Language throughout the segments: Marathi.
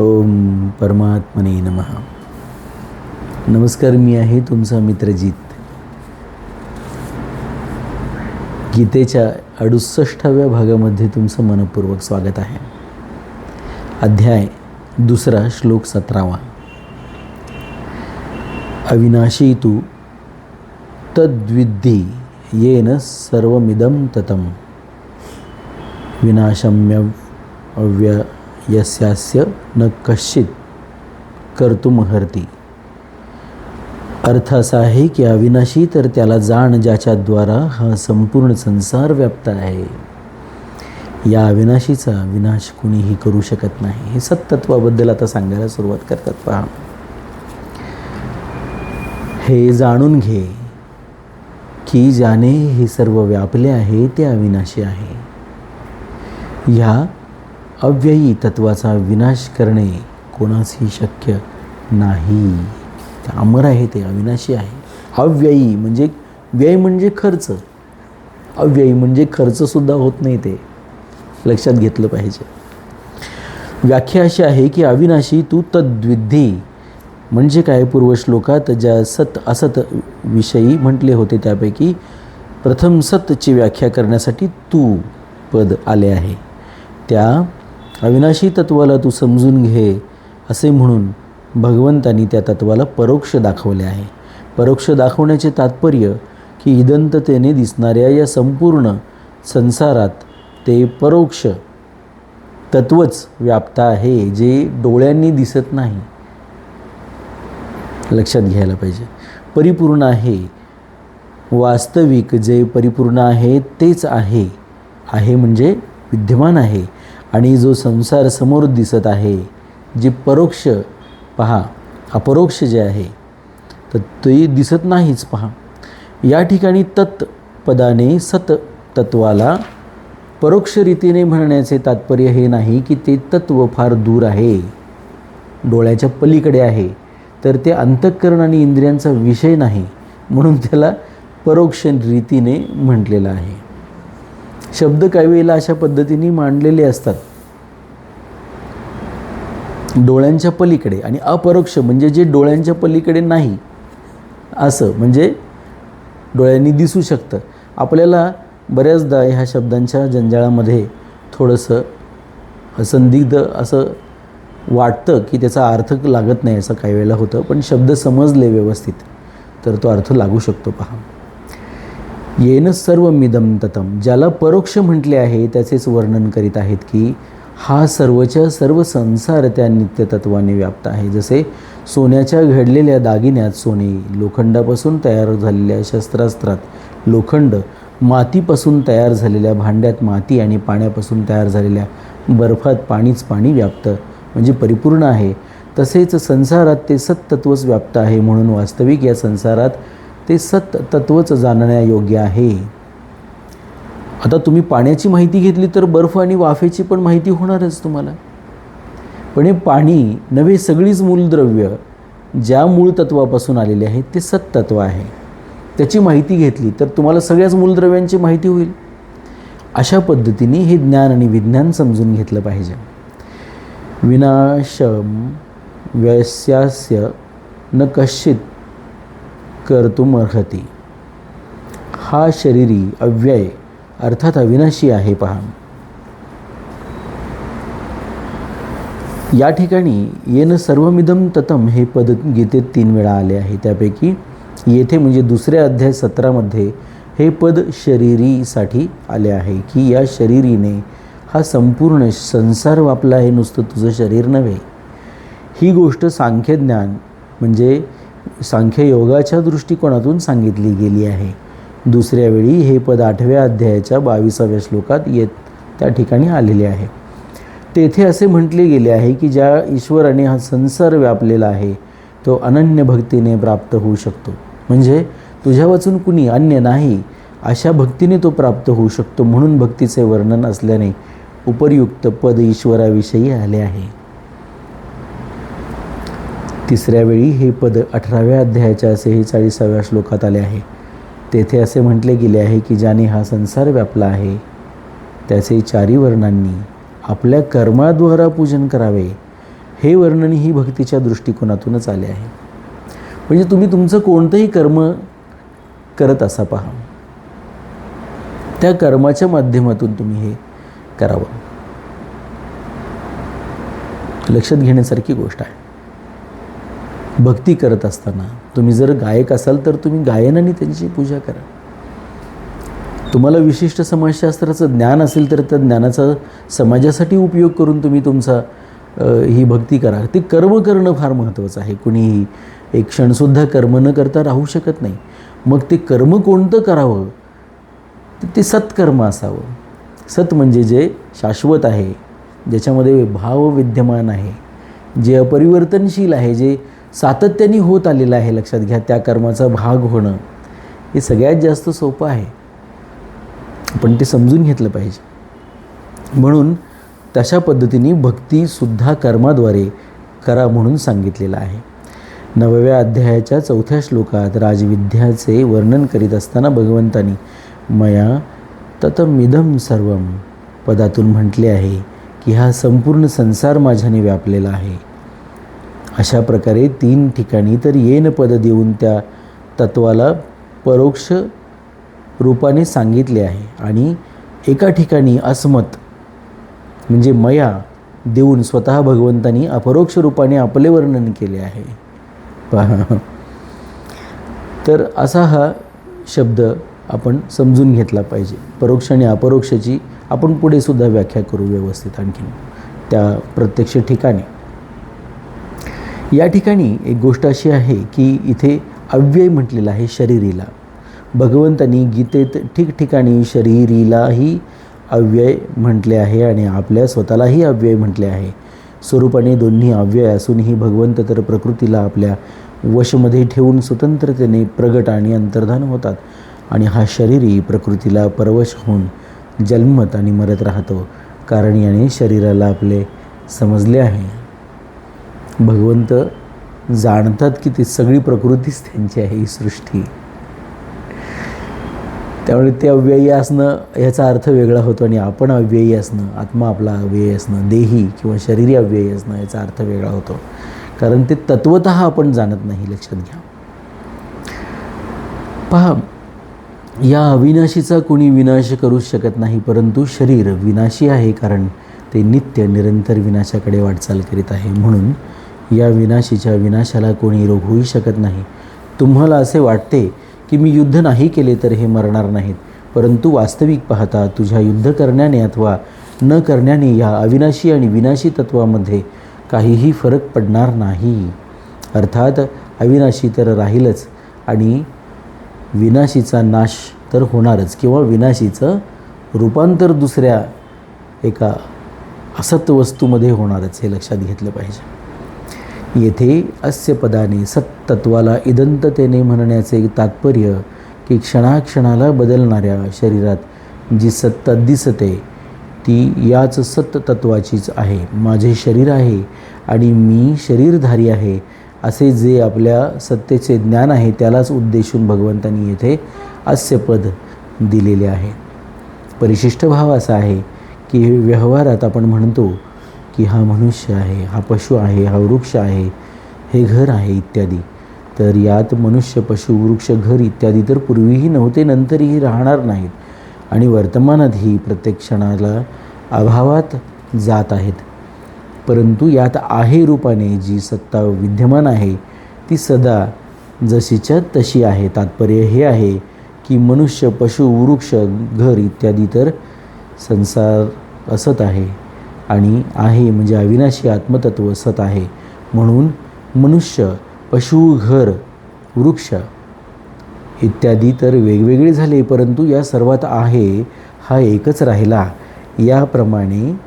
ओम परमात्मने नमः. नमस्कार मी आहे तुमचा मित्रजीत गीतेच्या अडुसष्टाव्या भागामध्ये तुमचं मनपूर्वक स्वागत आहे. अध्याय दुसरा श्लोक सतरावा. अविनाशी तू तद्विद्धी येन सर्वमिदं ततं विनाशम्य अव्य यस्यास्य न कश्चित कर्तुमहर्ती अर्थ असा आहे की अविनाशी तर त्याला जाण ज्याच्याद्वारा हा संपूर्ण संसार व्याप्त आहे. या अविनाशीचा विनाश कुणीही करू शकत नाही. हे सत्तत्वाबद्दल आता सांगायला सुरुवात करतात. पहा. हे जाणून घे की ज्याने हे सर्व व्यापले आहे ते अविनाशी आहे. ह्या अव्ययी तत्वाचा विनाश करणे कोणासही शक्य नाही. अमर आहे ते अविनाशी आहे. अव्ययी म्हणजे व्यय म्हणजे खर्च. अव्ययी म्हणजे खर्चसुद्धा होत नाही ते. लक्षात घेतलं पाहिजे. व्याख्या अशी आहे की अविनाशी तू तद्विद्धी म्हणजे काय? पूर्वश्लोकात ज्या सत असत विषयी म्हटले होते त्यापैकी प्रथम सतची व्याख्या करण्यासाठी तू पद आले आहे. त्या अविनाशी तत्वाला तू समजून घे असे म्हणून भगवंतांनी त्या तत्वाला परोक्ष दाखवले आहे. परोक्ष दाखवण्याचे तात्पर्य की इदंततेने दिसणाऱ्या या संपूर्ण संसारात ते परोक्ष तत्वच व्याप्त आहे जे डोळ्यांनी दिसत नाही. लक्षात घ्यायला पाहिजे. परिपूर्ण आहे. वास्तविक जे परिपूर्ण आहे तेच आहे. आहे म्हणजे विद्यमान आहे. आणि जो संसार समोर दिसत आहे जे परोक्ष पहा अपरोक्ष जे आहे तर ते दिसत नाहीच पहा. या ठिकाणी तत् पदाने सत तत्वाला परोक्ष रीतीने म्हणण्याचे तात्पर्य हे नाही की ते तत्व फार दूर आहे. डोळ्याच्या पलीकडे आहे तर ते अंतःकरण आणि इंद्रियांचा विषय नाही म्हणून त्याला परोक्ष रीतीने म्हटलेलं आहे. शब्द काही वेळेला अशा पद्धतीने मांडलेले असतात. डोळ्यांच्या पलीकडे आणि अपरोक्ष म्हणजे जे डोळ्यांच्या पलीकडे नाही असं म्हणजे डोळ्यांनी दिसू शकतं. आपल्याला बऱ्याचदा ह्या शब्दांच्या जंजाळामध्ये थोडंसं संदिग्ध असं वाटतं की त्याचा अर्थ लागत नाही असं काही वेळेला होतं पण शब्द समजले व्यवस्थित तर तो अर्थ लागू शकतो. पहा. येन सर्व मिदम ततम. ज्याला परोक्ष म्हटले आहे त्याचेच वर्णन करीत आहेत की हा सर्वच्या सर्व संसार त्या नित्यतत्वाने व्याप्त आहे. जसे सोन्याच्या घडलेल्या दागिन्यात सोने लोखंडापासून तयार झालेल्या शस्त्रास्त्रात लोखंड मातीपासून तयार झालेल्या भांड्यात माती आणि पाण्यापासून तयार झालेल्या बर्फात पाणीच पाणी व्याप्त म्हणजे परिपूर्ण आहे. तसेच संसारात ते सत्तत्वच व्याप्त आहे म्हणून वास्तविक या संसारात ते सत तत्वच जाणण्यायोग्य आहे. आता तुम्ही पाण्याची माहिती घेतली तर बर्फ आणि वाफेची पण माहिती होणारच तुम्हाला. पण हे पाणी नव्हे सगळीच मूलद्रव्य ज्या मूळ तत्वापासून आलेले आहे ते सत्तत्व आहे. त्याची माहिती घेतली तर तुम्हाला सगळ्याच मूलद्रव्यांची माहिती होईल. अशा पद्धतीने हे ज्ञान आणि विज्ञान समजून घेतलं पाहिजे. विनाशम व्यस्यास्य न कश्चित कर्तुम अर्हती हा शरीरी अव्यय अर्थात अविनाशी आहे पहा. या ठिकाणी येन सर्वमिदम ततम हे पद गीतेत तीन वेळा आले आहे. त्यापैकी येथे म्हणजे दुसऱ्या अध्याय सत्रामध्ये हे पद शरीरीसाठी आले आहे की या शरीरीने हा संपूर्ण संसार वापला आहे. नुसतं तुझं शरीर नव्हे. ही गोष्ट सांख्यज्ञान म्हणजे सांख्ययोगाच्या दृष्टिकोनातून सांगितली गेली आहे. दुसऱ्या वेळी हे पद आठव्या अध्यायाच्या बावीसाव्या श्लोकात येत त्या ठिकाणी आलेले आहे. तेथे असे म्हटले गेले आहे की ज्या ईश्वराने हा संसार व्यापलेला आहे तो अनन्य भक्तीने प्राप्त होऊ शकतो. म्हणजे तुझ्या वाचून कुणी अन्य नाही अशा भक्तीने तो प्राप्त होऊ शकतो म्हणून भक्तीचे वर्णन असल्याने उपर्युक्त पद ईश्वराविषयी आले आहे. तिसऱ्या वेळी हे पद अठराव्या अध्यायाच्या असे चाळीसाव्या श्लोकात आले आहे. तेथे असे म्हटले गेले आहे की ज्याने हा संसार व्यापला आहे त्याचे चारी वर्णांनी आपल्या कर्माद्वारा पूजन करावे हे वर्णन ही भक्तीच्या दृष्टिकोनातूनच आले आहे. म्हणजे तुम्ही तुमचं कोणतंही कर्म करत असा पहा. त्या कर्माच्या माध्यमातून तुम्ही हे करावं. लक्षात घेण्यासारखी गोष्ट आहे. भक्ती करत असताना तुम्ही जर गायक असाल तर तुम्ही गायनाने त्यांची पूजा करा. तुम्हाला विशिष्ट समाजशास्त्राचं ज्ञान असेल तर त्या ज्ञानाचा समाजासाठी उपयोग करून तुम्ही तुमचा ही भक्ती करा. ते कर्म करणं फार महत्त्वाचं आहे. कुणीही एक क्षणसुद्धा कर्म न करता राहू शकत नाही. मग ते कर्म कोणतं करावं? तर ते सत्कर्म असावं. सत म्हणजे जे शाश्वत आहे ज्याच्यामध्ये भाव विद्यमान आहे जे अपरिवर्तनशील आहे जे सातत्याने होत आलेलं आहे लक्षात घ्या त्या कर्माचा भाग होणं हे सगळ्यात जास्त सोपं आहे. पण ते समजून घेतलं पाहिजे. म्हणून तशा पद्धतीने भक्तीसुद्धा कर्माद्वारे करा म्हणून सांगितलेलं आहे. नवव्या अध्यायाच्या चौथ्या श्लोकात राजविद्याचे वर्णन करीत असताना भगवंतानी मया ततमिदम सर्वम पदातून म्हटले आहे की हा संपूर्ण संसार माझ्याने व्यापलेला आहे. अशा प्रकारे तीन ठिकाणी तर येन पद देऊन त्या तत्वाला परोक्ष रूपाने सांगितले आहे. आणि एका ठिकाणी अस्मत म्हणजे मया देऊन स्वतः भगवंतानी अपरोक्ष रूपाने आपले वर्णन केले आहे. पहा. तर असा हा शब्द आपण समजून घेतला पाहिजे. परोक्ष आणि अपरोक्षाची आपण पुढे सुद्धा व्याख्या करू व्यवस्थित आणखीन. त्या प्रत्यक्ष ठिकाणी. या ठिकाणी एक गोष्ट अशी आहे की इथे अव्यय म्हटलेलं आहे शरीरीला. भगवंतानी गीतेत ठिकठिकाणी शरीरीलाही अव्यय म्हटले आहे आणि आपल्या स्वतःलाही अव्यय म्हटले आहे. स्वरूपाने दोन्ही अव्यय असूनही भगवंत तर प्रकृतीला आपल्या वशमध्ये ठेवून स्वतंत्रतेने प्रगट आणि अंतर्धान होतात आणि हा शरीरही प्रकृतीला परवश होऊन जन्मत आणि मरत राहतो. कारण याने शरीराला आपले समजले आहे. भगवंत जाणतात की ती सगळी प्रकृतीच त्यांची आहे ही सृष्टी. त्यामुळे ते अव्ययी असणं ह्याचा अर्थ वेगळा होतो आणि आपण अव्ययी असणं आत्मा आपला अव्ययी असणं देही किंवा शरीरी अव्ययी असणं याचा अर्थ वेगळा होतो. कारण ते तत्वत आपण जाणत नाही लक्षात घ्या. पहा या अविनाशीचा कोणी विनाश करू शकत नाही परंतु शरीर विनाशी आहे कारण ते नित्य निरंतर विनाशाकडे वाटचाल करीत आहे. म्हणून या विनाशीच्या विनाशाला कोणी रोखूही शकत नाही. तुम्हाला असे वाटते की मी युद्ध नाही केले तर हे मरणार नाहीत परंतु वास्तविक पाहता तुझ्या युद्ध करण्याने अथवा न करण्याने या अविनाशी आणि विनाशी तत्वामध्ये काहीही फरक पडणार नाही. अर्थात अविनाशी तर राहीलच आणि विनाशीचा नाश तर होणारच किंवा विनाशीचं रूपांतर दुसऱ्या एका असत वस्तूमध्ये होणारच हे लक्षात घेतलं पाहिजे. येथे अस्य पदाने सत्तत्वाला इदंततेने म्हणण्याचे तात्पर्य की क्षणाक्षणाला बदलणाऱ्या शरीरात जी सत्ता दिसते ती याच सत्तत्वाचीच आहे. माझे शरीर आहे आणि मी शरीरधारी आहे असे जे आपल्या सत्तेचे ज्ञान आहे त्यालाच उद्देशून भगवंतांनी येथे अस्य पद दिलेले आहे. परिशिष्ट भाव असा आहे की व्यवहारात आपण म्हणतो की हा मनुष्य आहे हा पशु आहे हा वृक्ष आहे हे घर आहे इत्यादी. तर यात मनुष्य पशु वृक्ष घर इत्यादी तर पूर्वीही नव्हते नंतरही राहणार नाहीत. आणि वर्तमानातही प्रत्येक क्षणाला अभावात जात आहेत. परंतु यात आहे रूपाने जी सत्ता विद्यमान आहे ती सदा जशीच्या तशी आहे. तात्पर्य हे आहे की मनुष्य पशु वृक्ष घर इत्यादी तर संसार असत आहे. आणि आहे म्हणजे अविनाशी आत्मतत्व सत आहे. म्हणून मनुष्य पशु घर वृक्ष इत्यादी तर वेगवेगळे झाले परंतु या सर्वात आहे हा एकच राहिला. याप्रमाणे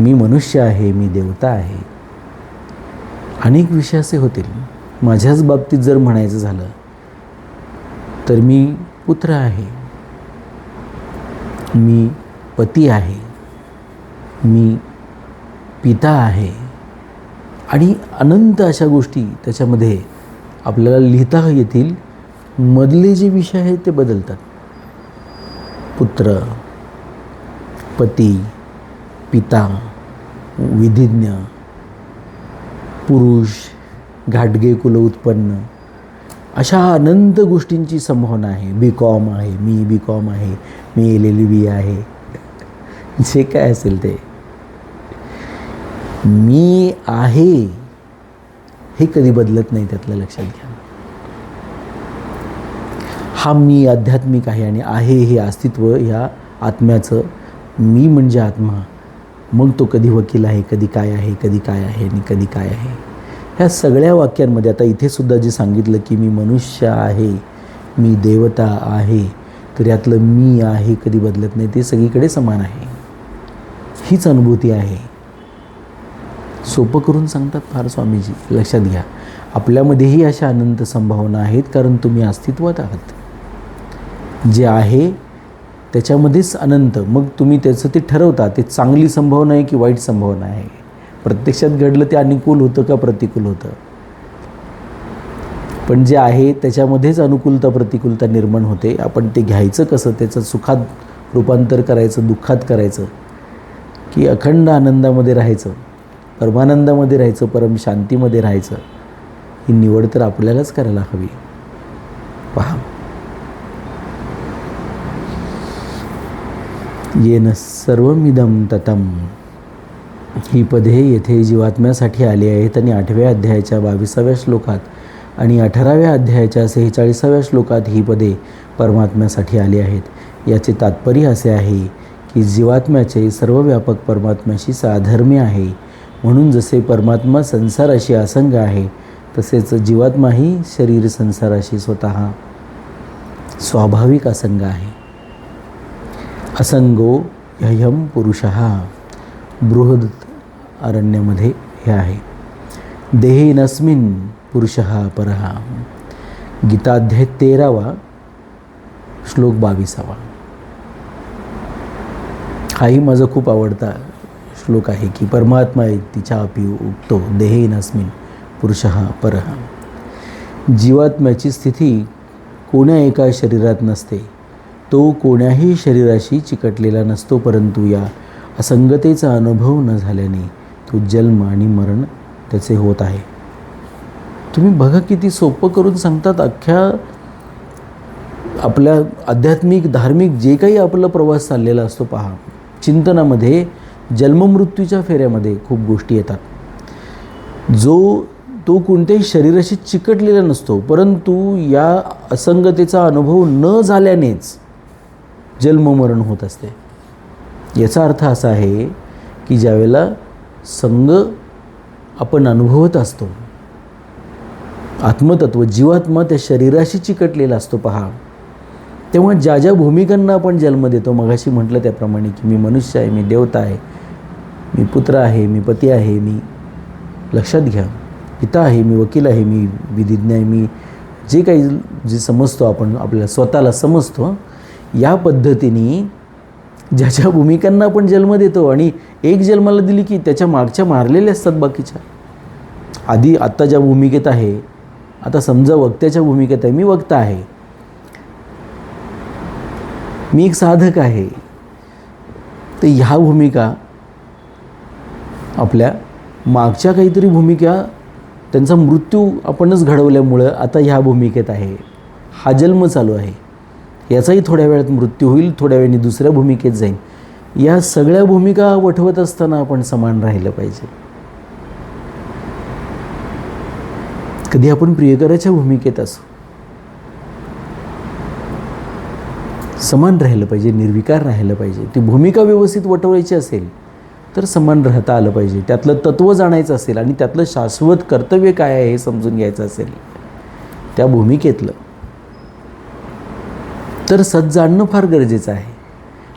मी मनुष्य आहे मी देवता आहे. अनेक विषय असे होतील. माझ्याच बाबतीत जर म्हणायचं झालं तर मी पुत्र आहे. मी पती आहे. मी पिता आहे. आणि अनंत अशा गोष्टी त्याच्यामध्ये आपल्याला लिहिता येतील. मधले जे विषय आहेत ते बदलतात. पुत्र पती पिता विधिज्ञ पुरुष घाटगे कुल उत्पन्न अशा अनंत गोष्टींची संभावना आहे. बी कॉम आहे मी बी कॉम आहे मी एल एल बी आहे. जे काय असेल ते. मी आहे हे कधी बदलत नाही त्यातलं लक्षात घ्या. हा मी आध्यात्मिक आहे आणि आहे हे अस्तित्व ह्या आत्म्याचं. मी म्हणजे आत्मा. मग तो कधी वकील आहे कधी काय आहे कधी काय आहे आणि कधी काय आहे. ह्या सगळ्या वाक्यांमध्ये आता इथे सुद्धा जे सांगितलं की मी मनुष्य आहे मी देवता आहे तर यातलं मी आहे कधी बदलत नाही ते सगळीकडे समान आहे. हीच अनुभूती आहे. सोपं करून सांगतात फार स्वामीजी लक्षात घ्या. आपल्यामध्येही अशा अनंत संभावना आहेत कारण तुम्ही अस्तित्वात आहात. जे आहे त्याच्यामध्येच अनंत. मग तुम्ही त्याचं ते ठरवता ते चांगली संभावना आहे की वाईट संभावना आहे? प्रत्यक्षात घडलं ते अनुकूल होतं का प्रतिकूल होतं? पण जे आहे त्याच्यामध्येच अनुकूलता प्रतिकूलता निर्माण होते. आपण ते घ्यायचं कसं? त्याचं सुखात रूपांतर करायचं दुःखात करायचं? की अखंड आनंदामध्ये राहायचं? परमानंदामध्ये राहायचं परम शांतीमध्ये राहायचं ही निवड तर आपल्यालाच करायला हवी. पहा. येन सर्वमिदम ततम. ही पदे येथे जीवात्म्यासाठी आली आहेत आणि आठव्या अध्यायाच्या बावीसाव्या श्लोकात आणि अठराव्या अध्यायाच्या सेहेचाळीसाव्या श्लोकात ही पदे परमात्म्यासाठी आली आहेत. याचे तात्पर्य असे आहे की जीवात्म्याचे सर्वव्यापक परमात्म्याशी साधर्म्य आहे. म्हणून जसे परमात्मा संसाराशी असंग आहे तसेच जीवात्माही शरीर संसाराशी स्वतः स्वाभाविक असंग आहे. असंगो ह्ययम पुरुष बृहद अरण्यामध्ये हे आहे. देही नस्मिन पुरुष परहा गीताध्याय तेरावा श्लोक बावीसावा. हाही माझा खूप आवडता श्लोक आहे की परमात्मा तिच्या अपी उगतो देहे नस्मिन पुरुष परहा जीवात्म्याची स्थिती कोण्या एका शरीरात नसते तो कोण्याही शरीराशी चिकटलेला नसतो परंतु या असंगतेचा अनुभव न झाल्याने तो जन्म आणि मरण त्याचे होत आहे. तुम्ही बघा किती सोपं करून सांगतात अख्ख्या आपल्या आध्यात्मिक धार्मिक जे काही आपला प्रवास चाललेला असतो पहा. चिंतनामध्ये जन्ममृत्यूच्या फेऱ्यामध्ये खूप गोष्टी येतात. जो तो कोणत्याही शरीराशी चिकटलेला नसतो परंतु या असंगतेचा अनुभव न झाल्यानेच जन्ममरण होत असते. याचा अर्थ असा आहे की ज्यावेळेला संग आपण अनुभवत असतो आत्मतत्व जीवात्मा त्या शरीराशी चिकटलेला असतो पहा. तेव्हा ज्या ज्या भूमिकांना आपण जन्म देतो मगाशी म्हटलं त्याप्रमाणे की मी मनुष्य आहे मी देवता आहे मी पुत्र आहे मी पती आहे मी लक्षात घ्या. पिता आहे मी वकील आहे मी विधिज्ञ आहे मी जे काही जे समजतो आपण आपल्याला स्वतःला समजतो या पद्धतीने ज्या ज्या भूमिकांना आपण जन्म देतो आणि एक जन्माला दिली की त्याच्या मागच्या मारलेल्या असतात बाकीच्या. आधी आत्ता ज्या भूमिकेत आहे आता समजा वक्त्याच्या भूमिकेत आहे मी वक्ता आहे. मी एक साधक आहे. तर ह्या भूमिका आपल्या मागच्या काहीतरी भूमिका त्यांचा मृत्यू आपणच घडवल्यामुळं आता ह्या भूमिकेत आहे. हा जन्म चालू आहे. याचाही थोड्या वेळात मृत्यू होईल थोड्या वेळाने दुसऱ्या भूमिकेत जाईल. या सगळ्या भूमिका वठवत असताना आपण समान राहिलं पाहिजे. कधी आपण प्रियकराच्या भूमिकेत असू समान राहिलं पाहिजे निर्विकार राहिलं पाहिजे. ती भूमिका व्यवस्थित वटवायची असेल तर समान राहता आलं पाहिजे. त्यातलं तत्त्व जाणायचं असेल आणि त्यातलं शाश्वत कर्तव्य काय आहे हे समजून घ्यायचं असेल त्या भूमिकेतलं. तर सत जाणणं फार गरजेचं आहे.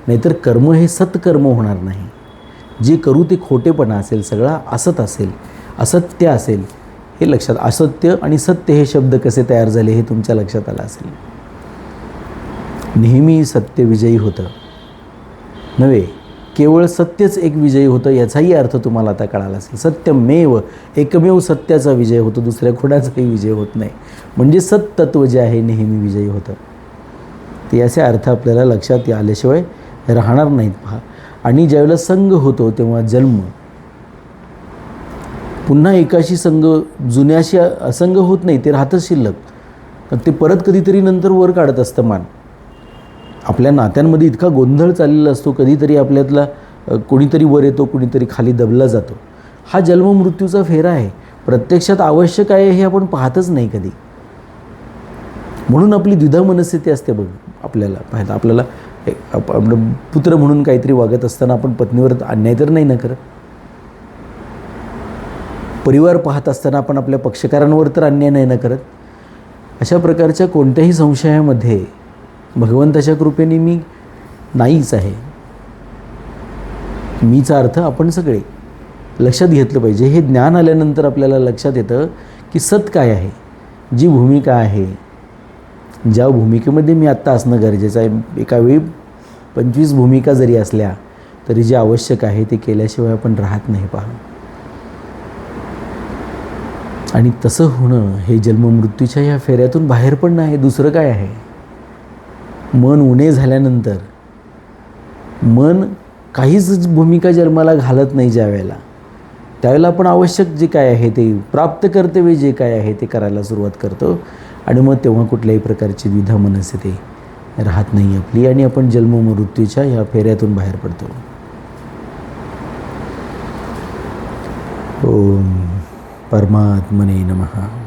नाहीतर कर्म हे सत्कर्म होणार नाही. जे करू ते खोटेपणा असेल सगळा असत असेल असत्य असेल हे लक्षात असत्य आणि सत्य हे शब्द कसे तयार झाले हे तुमच्या लक्षात आलं असेल. नेहमी सत्य विजयी होतं. नव्हे केवळ सत्यच एक विजयी होतं याचाही अर्थ तुम्हाला आता कळाला असेल. सत्यमेव एकमेव सत्याचा विजय होतो दुसऱ्या कोणाचाही विजय होत नाही. म्हणजे सत्तत्व जे आहे नेहमी विजयी होतं. ते असे अर्थ आपल्याला लक्षात आल्याशिवाय राहणार नाहीत. पहा. आणि ज्यावेळेला संघ होतो तेव्हा जन्म. पुन्हा एकाशी संघ जुन्याशी असंग होत नाही ते राहतच शिल्लक. ते परत कधीतरी नंतर वर काढत असतं मान. आपल्या नात्यांमध्ये इतका गोंधळ चाललेला असतो कधीतरी आपल्यातला कोणीतरी वर येतो कोणीतरी खाली दबला जातो. हा जन्ममृत्यूचा फेरा आहे. प्रत्यक्षात आवश्यक आहे हे आपण पाहतच नाही कधी. म्हणून आपली द्विधा मनस्थिती असते बघ आपल्याला. पाहता आपल्याला आपलं पुत्र म्हणून काहीतरी वागत असताना आपण पत्नीवर अन्याय तर नाही ना करत? परिवार पाहत असताना आपण आपल्या पक्षकारांवर तर अन्याय नाही ना करत? अशा प्रकारच्या कोणत्याही संशयामध्ये भगवंताच्या कृपेने मी नाहीच आहे. मीचा अर्थ आपण सगळे लक्षात घेतलं पाहिजे. हे ज्ञान आल्यानंतर आपल्याला लक्षात येतं की सत काय आहे? जी भूमिका आहे? ज्या भूमिकेमध्ये मी आत्ता असणं गरजेचं आहे. एका वेळी पंचवीस भूमिका जरी असल्या तरी जे आवश्यक आहे ते केल्याशिवाय आपण राहत नाही पहा. आणि तसं होणं हे जन्ममृत्यूच्या ह्या फेऱ्यातून बाहेर पडणं नाही दुसरं काय आहे? मन उणे झाल्यानंतर मन काहीच भूमिका जन्माला घालत नाही ज्या वेळेला त्यावेळेला आपण आवश्यक जे काय आहे ते प्राप्त कर्तव्य जे काय आहे ते करायला सुरुवात करतो आणि मग तेव्हा कुठल्याही प्रकारची द्विधा मनस्थिती राहत नाही आपली आणि आपण जन्म मृत्यूच्या ह्या फेऱ्यातून बाहेर पडतो. ओम परमात्मने नमः.